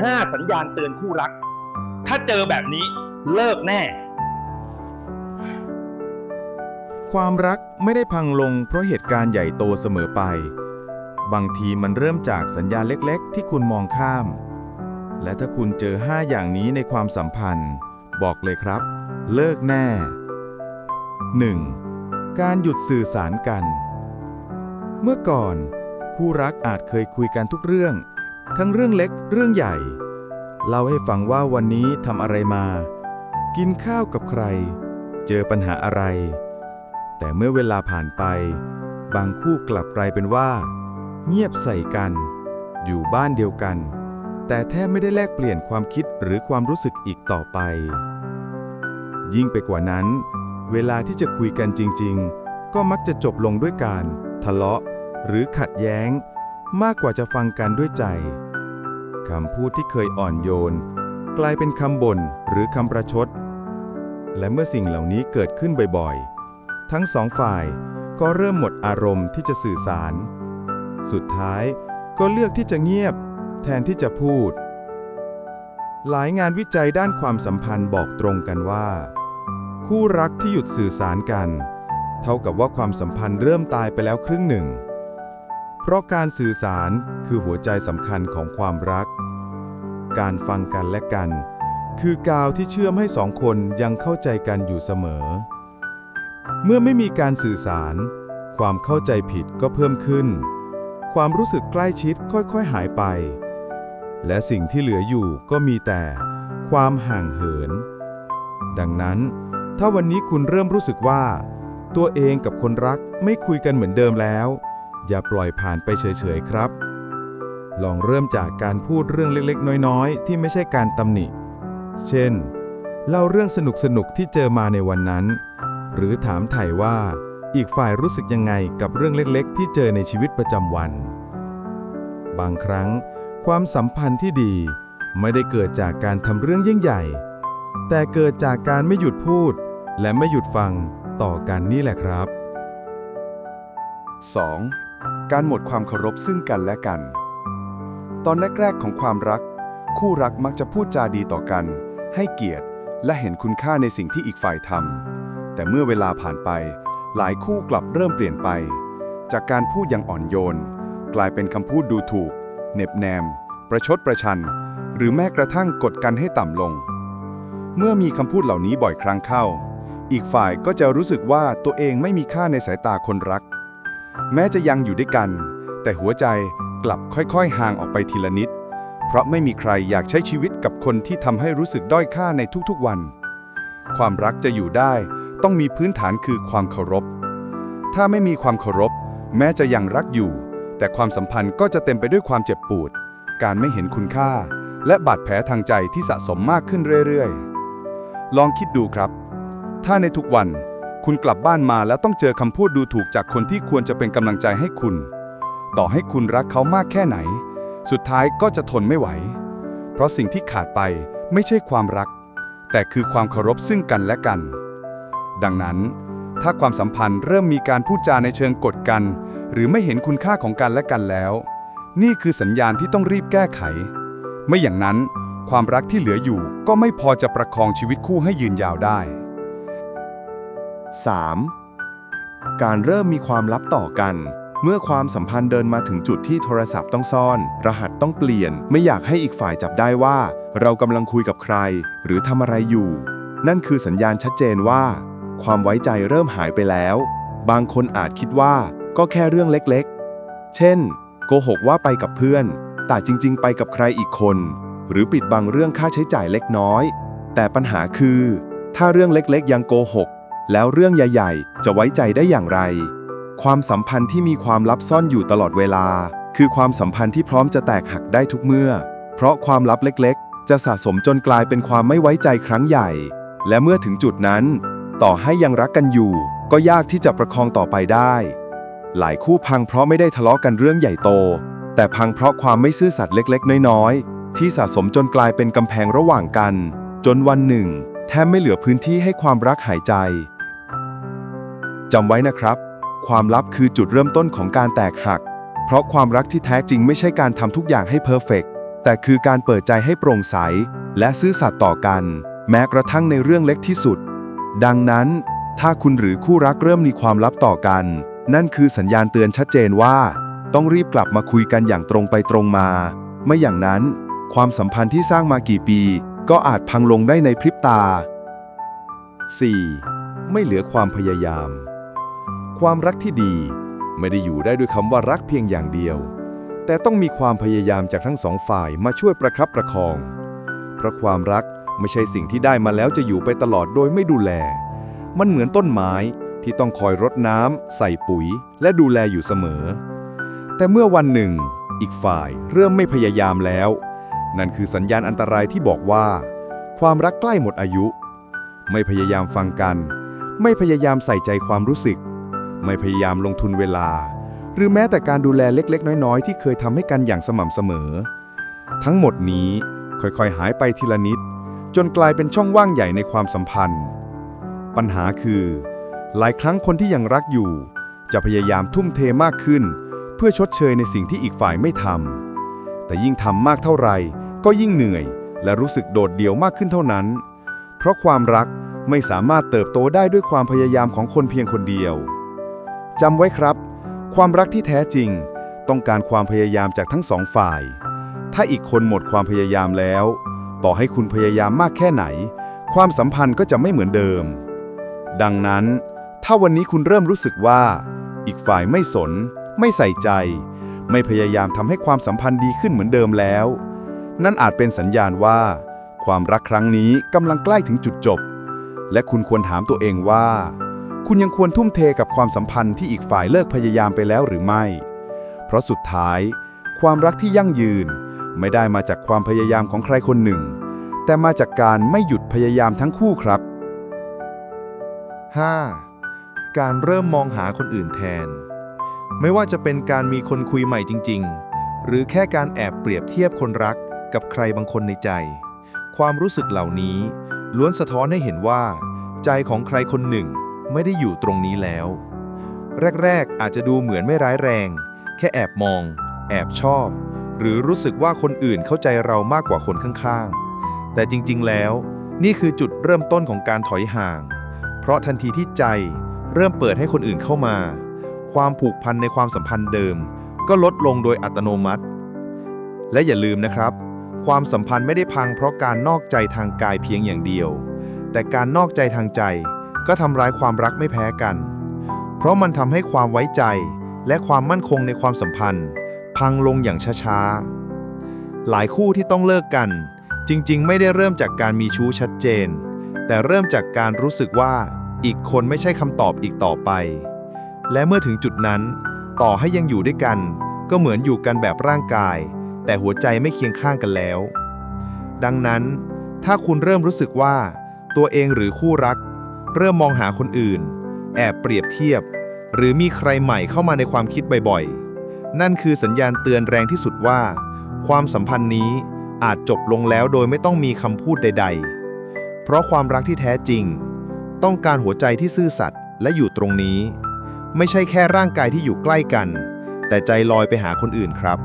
ห้าสัญญาณเตือนคู่รัก ถ้าเจอแบบนี้เลิกแน่ ความรักไม่ได้พังลงเพราะเหตุการณ์ใหญ่โตเสมอไป บางทีมันเริ่มจากสัญญาเล็กๆ ที่คุณมองข้าม และถ้าคุณเจอ 5 อย่างนี้ในความสัมพันธ์ บอกเลยครับ เลิกแน่ 1. การหยุดสื่อสารกัน เมื่อก่อน คู่รักอาจเคยคุยกันทุกเรื่อง ทั้งเรื่องเล็กเรื่องใหญ่ เล่าให้ฟังว่าวันนี้ทำอะไรมา กินข้าวกับใคร เจอปัญหาอะไร แต่เมื่อเวลาผ่านไป บางคู่กลับกลายเป็นว่า เงียบใส่กัน อยู่บ้านเดียวกัน แต่แทบไม่ได้แลกเปลี่ยนความคิดหรือความรู้สึกอีกต่อไป ยิ่งไปกว่านั้น เวลาที่จะคุยกันจริง ๆ ก็มักจะจบลงด้วยการ ทะเลาะ หรือขัดแย้ง มากกว่าจะฟังกันด้วยใจคำพูดที่เคยอ่อนโยน กลายเป็นคำบ่นหรือคำประชด และเมื่อสิ่งเหล่านี้เกิดขึ้นบ่อยๆ ทั้งสองฝ่ายก็เริ่มหมดอารมณ์ที่จะสื่อสาร สุดท้ายก็เลือกที่จะเงียบ แทนที่จะพูด หลายงานวิจัยด้านความสัมพันธ์บอกตรงกันว่า คู่รักที่หยุดสื่อสารกัน เท่ากับว่าความสัมพันธ์เริ่มตายไปแล้วครึ่งหนึ่ง เพราะการสื่อสารคือหัวใจสำคัญของความรัก การฟังกันและกัน คือกาวที่เชื่อมให้สองคนยังเข้าใจกันอยู่เสมอ เมื่อไม่มีการสื่อสาร ความเข้าใจผิดก็เพิ่มขึ้น ความรู้สึกใกล้ชิดค่อยๆหายไป และสิ่งที่เหลืออยู่ก็มีแต่ความห่างเหิน ดังนั้น ถ้าวันนี้คุณเริ่มรู้สึกว่า ตัวเองกับคนรักไม่คุยกันเหมือนเดิมแล้ว อย่าปล่อยผ่านไปเฉยๆครับ ลองเริ่มจากการพูดเรื่องเล็กๆ น้อยๆ ที่ไม่ใช่การตำหนิ เช่น เล่าเรื่องสนุกๆ ที่เจอมาในวันนั้น หรือถามไถ่ว่า อีกฝ่ายรู้สึกยังไงกับเรื่องเล็กๆ ที่เจอในชีวิตประจำวัน บางครั้ง ความสัมพันธ์ที่ดี ไม่ได้เกิดจากการทำเรื่องยิ่งใหญ่ แต่เกิดจากการไม่หยุดพูด และไม่หยุดฟังต่อกันนี่แหละครับ 2. การหมดความเคารพซึ่งกันและกัน ตอนแรกๆของความรัก คู่รักมักจะพูดจาดีต่อกัน ให้เกียรติ และเห็นคุณค่าในสิ่งที่อีกฝ่ายทำแต่เมื่อเวลาผ่านไป หลายคู่กลับเริ่มเปลี่ยนไป จากการพูดอย่างอ่อนโยน กลายเป็นคำพูดดูถูกเหน็บแนม ประชดประชัน หรือแม้กระทั่งกดกันให้ต่ำลง เมื่อมีคำพูดเหล่านี้บ่อยครั้งเข้า อีกฝ่ายก็จะรู้สึกว่าตัวเองไม่มีค่าในสายตาคนรัก แม้จะยังอยู่ด้วยกัน แต่หัวใจกลับค่อยๆ ห่างออกไปทีละนิด เพราะไม่มีใครอยากใช้ชีวิตกับคนที่ทำให้รู้สึกด้อยค่าในทุกๆวัน ความรักจะอยู่ได้ต้องมีพื้นฐานคือความเคารพ ถ้าไม่มีความเคารพ แม้จะยังรักอยู่ แต่ความสัมพันธ์ก็จะเต็มไปด้วยความเจ็บปวด การไม่เห็นคุณค่า และบาดแผลทางใจที่สะสมมากขึ้นเรื่อยๆ ลองคิดดูครับ ถ้าในทุกวัน คุณกลับบ้านมาแล้วต้องเจอคำพูดดูถูกจากคนที่ควรจะเป็นกำลังใจให้คุณ ต่อให้คุณรักเขามากแค่ไหน สุดท้ายก็จะทนไม่ไหว เพราะสิ่งที่ขาดไปไม่ใช่ความรัก แต่คือความเคารพซึ่งกันและกัน ดังนั้น ถ้าความสัมพันธ์เริ่มมีการพูดจาในเชิงกดกัน หรือไม่เห็นคุณค่าของกันและกันแล้ว นี่คือสัญญาณที่ต้องรีบแก้ไข ไม่อย่างนั้น ความรักที่เหลืออยู่ก็ไม่พอจะประคองชีวิตคู่ให้ยืนยาวได้ 3. การเริ่มมีความลับต่อกัน เมื่อความสัมพันธ์เดินมาถึงจุดที่โทรศัพท์ต้องซ่อน รหัสต้องเปลี่ยน ไม่อยากให้อีกฝ่ายจับได้ว่า เรากำลังคุยกับใคร หรือทำอะไรอยู่ นั่นคือสัญญาณชัดเจนว่า ความไว้ใจเริ่มหายไปแล้ว บางคนอาจคิดว่าก็แค่เรื่องเล็กๆ เช่น โกหกว่าไปกับเพื่อน แต่จริง ๆ ไปกับใครอีกคน หรือปิดบังเรื่องค่าใช้จ่ายเล็กน้อย แต่ปัญหาคือ ถ้าเรื่องเล็กๆ ยังโกหก แล้วเรื่องใหญ่ๆ จะไว้ใจได้อย่างไร ความสัมพันธ์ที่มีความลับซ่อนอยู่ตลอดเวลา คือความสัมพันธ์ที่พร้อมจะแตกหักได้ทุกเมื่อ เพราะความลับเล็กๆ จะสะสมจนกลายเป็นความไม่ไว้ใจครั้งใหญ่ และเมื่อถึงจุดนั้น ต่อให้ยังรักกันอยู่ ก็ยากที่จะประคองต่อไปได้ หลายคู่พังเพราะไม่ได้ทะเลาะกันเรื่องใหญ่โต แต่พังเพราะความไม่ซื่อสัตย์เล็กๆ น้อยๆ ที่สะสมจนกลายเป็นกำแพงระหว่างกัน จนวันหนึ่ง แทบไม่เหลือพื้นที่ให้ความรักหายใจ จำไว้นะครับ ความลับคือจุดเริ่มต้นของการแตกหัก เพราะความรักที่แท้จริงไม่ใช่การทำทุกอย่างให้เพอร์เฟกต์แต่คือการเปิดใจให้โปร่งใส และซื่อสัตย์ต่อกัน แม้กระทั่งในเรื่องเล็กที่สุด ดังนั้น ถ้าคุณหรือคู่รักเริ่มมีความลับต่อกัน นั่นคือสัญญาณเตือนชัดเจนว่า ต้องรีบกลับมาคุยกันอย่างตรงไปตรงมา ไม่อย่างนั้น ความสัมพันธ์ที่สร้างมากี่ปี ก็อาจพังลงได้ในพริบตา 4. ไม่เหลือความพยายาม ความรักที่ดี ไม่ได้อยู่ได้ด้วยคำว่ารักเพียงอย่างเดียว แต่ต้องมีความพยายามจากทั้งสองฝ่ายมาช่วยประครับประคอง เพราะความรักไม่ใช่สิ่งที่ได้มาแล้วจะอยู่ไปตลอดโดยไม่ดูแล มันเหมือนต้นไม้ที่ต้องคอยรดน้ำใส่ปุ๋ย และดูแลอยู่เสมอ แต่เมื่อวันหนึ่ง อีกฝ่ายเริ่มไม่พยายามแล้ว นั่นคือสัญญาณอันตรายที่บอกว่า ความรักใกล้หมดอายุ ไม่พยายามฟังกัน ไม่พยายามใส่ใจความรู้สึก ไม่พยายามลงทุนเวลา หรือแม้แต่การดูแลเล็กๆ น้อยๆ ที่เคยทำให้กันอย่างสม่ำเสมอ ทั้งหมดนี้ค่อยๆ หายไปทีละนิด จนกลายเป็นช่องว่างใหญ่ในความสัมพันธ์ ปัญหาคือ หลายครั้งคนที่ยังรักอยู่ จะพยายามทุ่มเทมากขึ้น เพื่อชดเชยในสิ่งที่อีกฝ่ายไม่ทำแต่ยิ่งทำมากเท่าไหร่ก็ยิ่งเหนื่อย และรู้สึกโดดเดี่ยวมากขึ้นเท่านั้น เพราะความรักไม่สามารถเติบโตได้ด้วยความพยายามของคนเพียงคนเดียว จำไว้ครับ ความรักที่แท้จริง ต้องการความพยายามจากทั้งสองฝ่าย ถ้าอีกคนหมดความพยายามแล้ว ต่อให้คุณพยายามมากแค่ไหน ความสัมพันธ์ก็จะไม่เหมือนเดิม ดังนั้น ถ้าวันนี้คุณเริ่มรู้สึกว่า อีกฝ่ายไม่สน ไม่ใส่ใจ ไม่พยายามทำให้ความสัมพันธ์ดีขึ้นเหมือนเดิมแล้ว นั่นอาจเป็นสัญญาณว่า ความรักครั้งนี้กำลังใกล้ถึงจุดจบ และคุณควรถามตัวเองว่า คุณยังควรทุ่มเทกับความสัมพันธ์ที่อีกฝ่ายเลิกพยายามไปแล้วหรือไม่ เพราะสุดท้าย ความรักที่ยั่งยืน ไม่ได้มาจากความพยายามของใครคนหนึ่ง แต่มาจากการไม่หยุดพยายามทั้งคู่ครับ 5. การเริ่มมองหาคนอื่นแทน ไม่ว่าจะเป็นการมีคนคุยใหม่จริง ๆ หรือแค่การแอบเปรียบเทียบคนรักกับใครบางคนในใจ ความรู้สึกเหล่านี้ ล้วนสะท้อนให้เห็นว่า ใจของใครคนหนึ่ง ไม่ได้อยู่ตรงนี้แล้ว แรกๆ อาจจะดูเหมือนไม่ร้ายแรง แค่แอบมอง แอบชอบ หรือรู้สึกว่าคนอื่นเข้าใจเรามากกว่าคนข้างๆ แต่จริงๆ แล้ว นี่คือจุดเริ่มต้นของการถอยห่าง เพราะทันทีที่ใจเริ่มเปิดให้คนอื่นเข้ามา ความผูกพันในความสัมพันธ์เดิม ก็ลดลงโดยอัตโนมัติ และอย่าลืมนะครับ ความสัมพันธ์ไม่ได้พังเพราะการนอกใจทางกายเพียงอย่างเดียว แต่การนอกใจทางใจ ก็ทำร้ายความรักไม่แพ้กัน เพราะมันทำให้ความไว้ใจและความมั่นคงในความสัมพันธ์ พังลงอย่างช้าๆ หลายคู่ที่ต้องเลิกกัน จริงๆ ไม่ได้เริ่มจากการมีชู้ชัดเจน แต่เริ่มจากการรู้สึกว่าอีกคนไม่ใช่คำตอบอีกต่อไป และเมื่อถึงจุดนั้น ต่อให้ยังอยู่ด้วยกัน ก็เหมือนอยู่กันแบบร่างกาย แต่หัวใจไม่เคียงข้างกันแล้ว ดังนั้น ถ้าคุณเริ่มรู้สึกว่า ตัวเองหรือคู่รัก เริ่มมองหาคนอื่น แอบเปรียบเทียบ หรือมีใครใหม่เข้ามาในความคิดบ่อยๆ นั่นคือสัญญาณเตือนแรงที่สุดว่า ความสัมพันธ์นี้อาจจบลงแล้วโดยไม่ต้องมีคำพูดใด ๆ เพราะความรักที่แท้จริง ต้องการหัวใจที่ซื่อสัตย์และอยู่ตรงนี้ ไม่ใช่แค่ร่างกายที่อยู่ใกล้กัน แต่ใจลอยไปหาคนอื่นครับ